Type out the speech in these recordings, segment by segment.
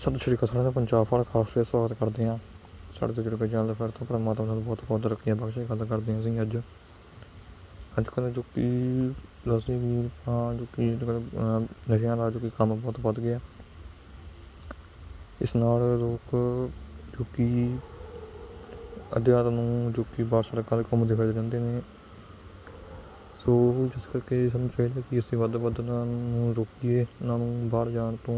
ਸਤਿ ਸ਼੍ਰੀ ਅਕਾਲ ਸਾਰਿਆਂ ਦਾ ਪੰਜਾਬ ਵਾਲਾ ਖਾਸ ਤੇ ਸਵਾਗਤ ਕਰਦੇ ਹਾਂ। ਸਾਡੇ ਤੋਂ ਜੁੜ ਕੇ ਚੱਲਦੇ ਫਿਰ ਤੋਂ ਪਰਮਾਤਮਾ ਨਾਲ ਬਹੁਤ ਬਹੁਤ ਰੱਖੀਆਂ ਬਖਸ਼ੇ ਗੱਲ ਕਰਦੇ ਹਾਂ ਅਸੀਂ ਅੱਜ। ਅੱਜ ਕੱਲ੍ਹ ਜੋ ਕਿ ਅਸੀਂ ਵੀ ਹਾਂ ਜੋ ਕਿ ਅੱਜ ਕੱਲ੍ਹ, ਨਸ਼ਿਆਂ ਦਾ ਜੋ ਕਿ ਕੰਮ ਬਹੁਤ ਵੱਧ ਗਿਆ। ਇਸ ਨਾਲ ਲੋਕ ਜੋ ਕਿ ਅੱਧੇ ਨੂੰ ਜੋ ਕਿ ਬਾਹਰ ਸੜਕਾਂ 'ਤੇ ਘੁੰਮਦੇ ਫਿਰਦੇ ਰਹਿੰਦੇ ਨੇ। ਸੋ ਜਿਸ ਕਰਕੇ ਸਾਨੂੰ ਚਾਹੀਦਾ ਕਿ ਅਸੀਂ ਵੱਧ ਤੋਂ ਵੱਧ ਨੂੰ ਰੋਕੀਏ ਉਹਨਾਂ ਨੂੰ ਬਾਹਰ ਜਾਣ ਤੋਂ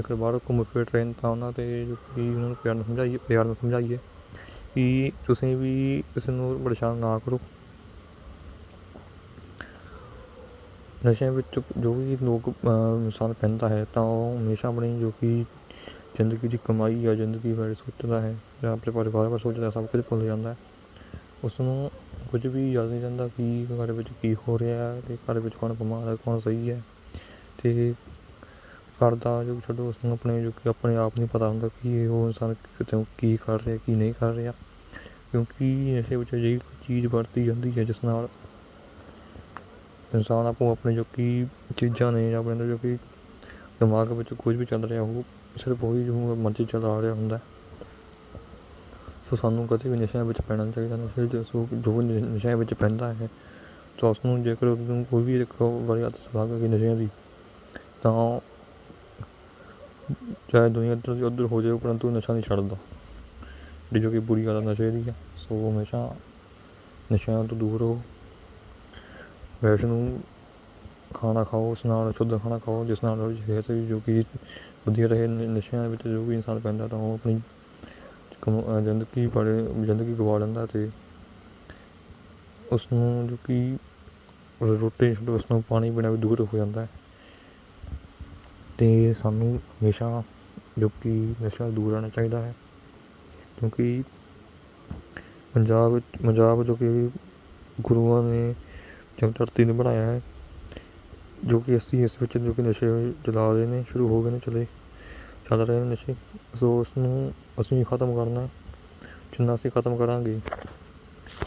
ਜੇਕਰ ਬਾਹਰ ਘੁੰਮ ਫਿਰ ਰਹੇ ਨੇ ਤਾਂ ਉਹਨਾਂ 'ਤੇ ਜੋ ਕਿ ਉਹਨਾਂ ਨੂੰ ਪਿਆਰ ਨਾਲ ਸਮਝਾਈਏ ਪਿਆਰ ਨਾਲ ਸਮਝਾਈਏ ਕਿ ਤੁਸੀਂ ਵੀ ਕਿਸੇ ਨੂੰ ਪਰੇਸ਼ਾਨ ਨਾ ਕਰੋ। ਨਸ਼ਿਆਂ ਵਿੱਚ ਜੋ ਵੀ ਲੋਕ ਅਹ, ਇਨਸਾਨ ਪੈਂਦਾ ਹੈ ਤਾਂ ਉਹ ਹਮੇਸ਼ਾ ਆਪਣੀ ਜੋ ਕਿ ਜ਼ਿੰਦਗੀ ਦੀ ਕਮਾਈ ਜਾਂ ਜ਼ਿੰਦਗੀ ਬਾਰੇ ਸੋਚਦਾ ਹੈ ਜਾਂ ਆਪਣੇ ਪਰਿਵਾਰ ਬਾਰੇ ਸੋਚਦਾ ਸਭ ਕੁਝ ਭੁੱਲ ਜਾਂਦਾ ਹੈ। ਉਸ ਨੂੰ ਕੁਝ ਵੀ ਯਾਦ ਨਹੀਂ ਰਹਿੰਦਾ ਕਿ ਘਰ ਵਿੱਚ ਕੀ ਹੋ ਰਿਹਾ ਹੈ ਅਤੇ ਘਰ ਵਿੱਚ ਕੌਣ ਬਿਮਾਰ ਹੈ ਕੌਣ ਸਹੀ ਹੈ ਅਤੇ ਕਰਦਾ ਦਾ ਜੋ ਛੱਡੋ ਉਸਨੂੰ ਆਪਣੇ, ਜੋ ਕਿ ਆਪਣੇ ਆਪ ਨਹੀਂ ਪਤਾ ਹੁੰਦਾ ਕਿ ਉਹ ਇਨਸਾਨ ਕਿਤੇ ਕੀ ਕਰ ਰਿਹਾ, ਕੀ ਨਹੀਂ ਕਰ ਰਿਹਾ। ਕਿਉਂਕਿ ਨਸ਼ੇ ਵਿੱਚ ਅਜਿਹੀ ਚੀਜ਼ ਵਰਤੀ ਜਾਂਦੀ ਹੈ ਜਿਸ ਨਾਲ ਇਨਸਾਨ ਆਪੋ ਆਪਣੇ ਜੋ ਕਿ ਚੀਜ਼ਾਂ ਨੇ ਆਪਣੇ ਅੰਦਰ ਜੋ ਕਿ ਦਿਮਾਗ ਵਿੱਚ ਕੁਝ ਵੀ ਚੱਲ ਰਿਹਾ ਉਹ ਸਿਰਫ ਉਹੀ ਜੋ ਮਰਜ਼ੀ ਚਲਾ ਰਿਹਾ ਹੁੰਦਾ। ਸੋ ਸਾਨੂੰ ਕਦੇ ਵੀ ਨਸ਼ਿਆਂ ਵਿੱਚ ਪੈਣਾ ਨਹੀਂ ਚਾਹੀਦਾ, ਨਸ਼ੇ ਜੋ ਜੋ ਵੀ ਨਸ਼ਿਆਂ ਵਿੱਚ ਪੈਂਦਾ ਹੈ ਤਾਂ ਉਸ ਨੂੰ ਜੇਕਰ ਉਸਨੂੰ ਕੋਈ ਵੀ ਇੱਕ ਵਾਰੀ ਹੱਥ ਲੱਗ ਗਈ ਨਸ਼ਿਆਂ ਦੀ, ਤਾਂ ਚਾਹੇ ਦੁਨੀਆ ਇੱਧਰ ਦੀ ਉੱਧਰ ਹੋ ਜਾਏ, ਪਰੰਤੂ ਨਸ਼ਾ ਨਹੀਂ ਛੱਡਦਾ। ਜਿਹੜੀ ਜੋ ਕਿ ਬੁਰੀ ਗੱਲ ਹੈ ਨਸ਼ੇ ਦੀ ਹੈ ਸੋ ਹਮੇਸ਼ਾ ਨਸ਼ਿਆਂ ਤੋਂ ਦੂਰ ਰਹੋ। ਵੈਸੇ ਖਾਣਾ ਖਾਓ ਉਸ ਨਾਲ ਸ਼ੁੱਧ ਖਾਣਾ ਖਾਓ, ਜਿਸ ਨਾਲ ਉਹਦੀ ਸਿਹਤ ਵੀ ਜੋ ਕਿ ਵਧੀਆ ਰਹੇ, ਨ- ਨਸ਼ਿਆਂ ਵਿੱਚ ਜੋ ਵੀ ਇਨਸਾਨ ਪੈਂਦਾ, ਤਾਂ ਉਹ ਆਪਣੀ ਕਮ- ਜ਼ਿੰਦਗੀ ਬਾਰੇ ਜ਼ਿੰਦਗੀ ਗਵਾ ਲੈਂਦਾ ਅਤੇ ਉਸ ਨੂੰ ਜੋ ਕਿ ਰੋਟੀ ਛੱਡੋ ਉਸ ਨੂੰ ਪਾਣੀ ਪੀਣਾ ਵੀ ਦੂਰ ਹੋ ਜਾਂਦਾ ਹੈ। ਅਤੇ ਸਾਨੂੰ ਹਮੇਸ਼ਾ ਜੋ ਕਿ ਨਸ਼ਾ ਦੂਰ ਰਹਿਣਾ ਚਾਹੀਦਾ ਹੈ। ਕਿਉਂਕਿ ਪੰਜਾਬ ਵਿੱਚ ਪੰਜਾਬ ਜੋ ਕਿ ਗੁਰੂਆਂ ਨੇ ਜੰਗ ਧਰਤੀ ਨੂੰ ਬਣਾਇਆ ਹੈ, ਜੋ ਕਿ ਅਸੀਂ ਇਸ ਵਿੱਚ ਜੋ ਕਿ ਨਸ਼ੇ ਚਲਾ ਰਹੇ ਨੇ, ਸ਼ੁਰੂ ਹੋ ਗਏ ਨੇ ਚਲੇ। ਚੱਲ ਰਹੇ ਨੇ ਨਸ਼ੇ। ਸੋ ਉਸ ਨੂੰ ਅਸੀਂ ਖਤਮ ਕਰਨਾ ਜਿੰਨਾ ਅਸੀਂ ਖਤਮ ਕਰਾਂਗੇ,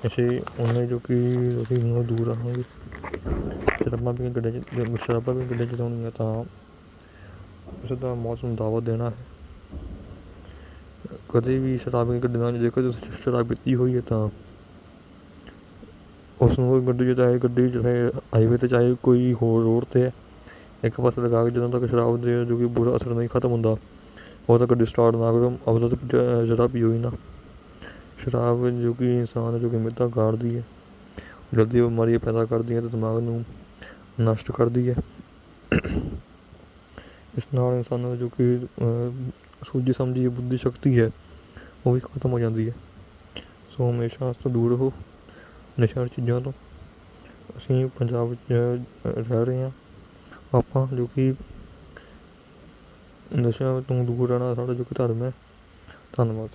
ਨਸ਼ੇ ਉਨੇ ਜੋ ਕਿ ਅਸੀਂ ਉਹਨਾਂ ਦੂਰ ਰਹਾਂਗੇ ਸ਼ਰਾਬਾਂ ਵੀ ਗੱਡੇ 'ਚ ਸ਼ਰਾਬਾਂ ਵੀ ਗੱਡੇ 'ਚ ਚਲਾਉਣੀਆਂ ਤਾਂ ਉਸ ਦਾ ਮੌਤ ਦਾਵਤ ਦੇਣਾ ਹੈ। ਕਦੇ ਵੀ ਸ਼ਰਾਬ ਗੱਡੀ ਨਾਲ ਜੇਕਰ ਸ਼ਰਾਬ ਪੀਤੀ ਹੋਈ ਹੈ ਤਾਂ ਉਸ ਨੂੰ ਗੱਡੀ ਚਾਹੇ ਗੱਡੀ ਚਾਹੇ ਹਾਈਵੇ 'ਤੇ, ਚਾਹੇ ਕੋਈ ਹੋਰ ਰੋਡ 'ਤੇ ਹੈ ਇੱਕ ਪਾਸੇ ਲਗਾ ਕੇ ਜਦੋਂ ਤੱਕ ਸ਼ਰਾਬ ਦੇ ਜੋ ਕਿ ਬੁਰਾ ਅਸਰ ਨਹੀਂ ਖਤਮ ਹੁੰਦਾ ਉਦੋਂ ਤੱਕ ਗੱਡੀ ਸਟਾਰਟ ਨਾ ਕਰੋ ਉਦੋਂ ਤੱਕ ਜਰਾ ਪੀਓ ਹੀ ਨਾ। ਸ਼ਰਾਬ ਜੋ ਕਿ ਇਨਸਾਨ ਜੋ ਕਿ ਮਿੱਤਾ ਗਾੜਦੀ ਹੈ, ਜਲਦੀ ਬਿਮਾਰੀਆਂ ਪੈਦਾ ਕਰਦੀ ਹੈ ਅਤੇ ਦਿਮਾਗ ਨੂੰ ਨਸ਼ਟ ਕਰਦੀ ਹੈ। ਇਸ ਨਾਲ ਇਨਸਾਨ ਦੀ ਜੋ ਕਿ ਅਹ, ਸੂਝੀ ਸਮਝੀ ਬੁੱਧੀ ਸ਼ਕਤੀ ਹੈ ਉਹ ਵੀ ਖਤਮ ਹੋ ਜਾਂਦੀ ਹੈ। ਸੋ ਹਮੇਸ਼ਾ ਇਸ ਤੋਂ ਦੂਰ ਰਹੋ ਨਸ਼ਾ ਚੀਜ਼ਾਂ ਤੋਂ। ਅਸੀਂ ਪੰਜਾਬ ਵਿੱਚ ਰਹਿ ਰਹੇ ਹਾਂ। ਆਪਾਂ ਜੋ ਕਿ ਨਸ਼ਿਆਂ ਤੋਂ ਦੂਰ ਰਹਿਣਾ ਸਾਡਾ ਜੋ ਕਿ ਧਰਮ ਹੈ। ਧੰਨਵਾਦ।